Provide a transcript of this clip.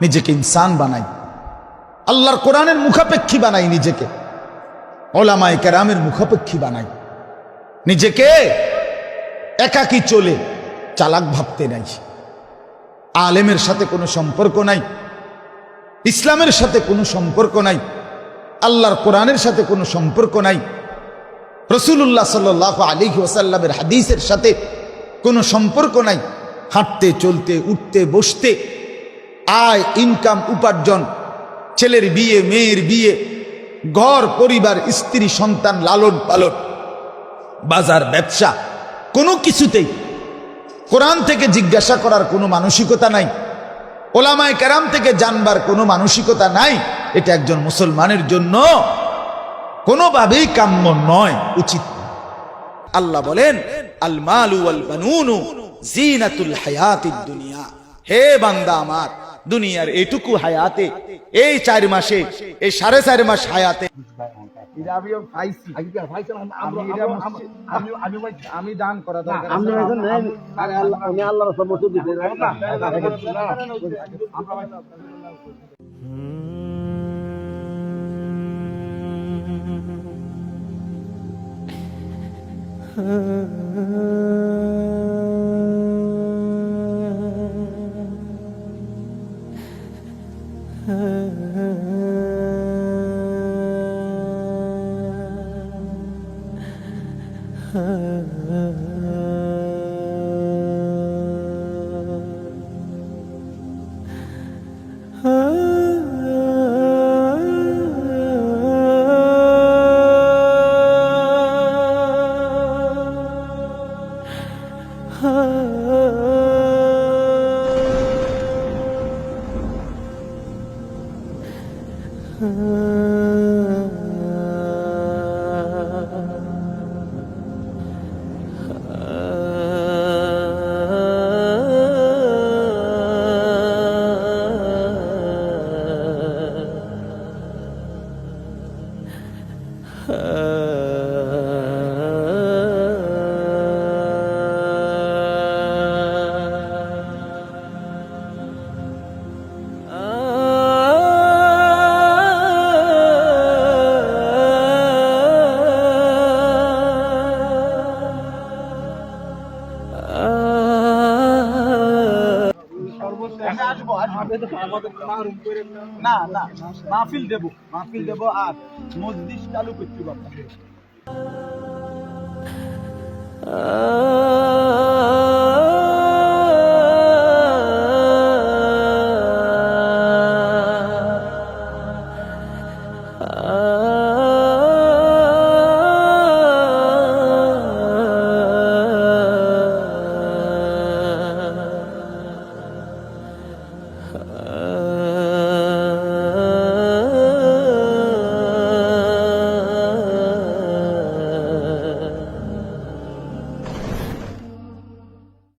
নিজেকে ইনসান বানাই। আল্লাহর কোরআনের মুখাপেক্ষী বানাই নিজেকে। ওলামায় কেরামের মুখাপেক্ষী বানাই। নিজেকে একাকি চলে চালাক ভাবতে নাই। আলেমের সাথে কোনো সম্পর্ক নাই। ইসলামের সাথে কোনো সম্পর্ক নাই। আল্লাহর কোরআনের সাথে কোনো সম্পর্ক নাই। রসুল্লাহ সাল আলী ওসাল্লামের হাদিসের সাথে কোনো সম্পর্ক নাই। হাঁটতে, চলতে, উঠতে, বসতে আয় ইনকাম উপার্জন, ছেলের বিয়ে, মেয়ের বিয়ে, ঘর, পরিবার, স্ত্রী, সন্তান, লালন পালন, বাজার, ব্যবসা, কোনো কিছুতেই কোরআন থেকে জিজ্ঞাসা করার কোনো মানসিকতা নাই, ওলামায় কেরাম থেকে জানবার কোনো মানসিকতা নাই, এটা একজন মুসলমানের জন্য কোনোভাবেই কাম্য নয়, উচিত আল্লাহ বলেন আল মালু আল বানুনু দুনিয়া। হে বান্দা আমার দুনিয়ার এইটুকু হায়াতে এই চার মাসে এই সাড়ে চার মাস হায়াতে। আমি দান করা দরকার। আল্লাহ রসুল বসে দিতে না। না মাহফিল দেব মাহফিল দেব আর মসজিদ চালু করতে পারব।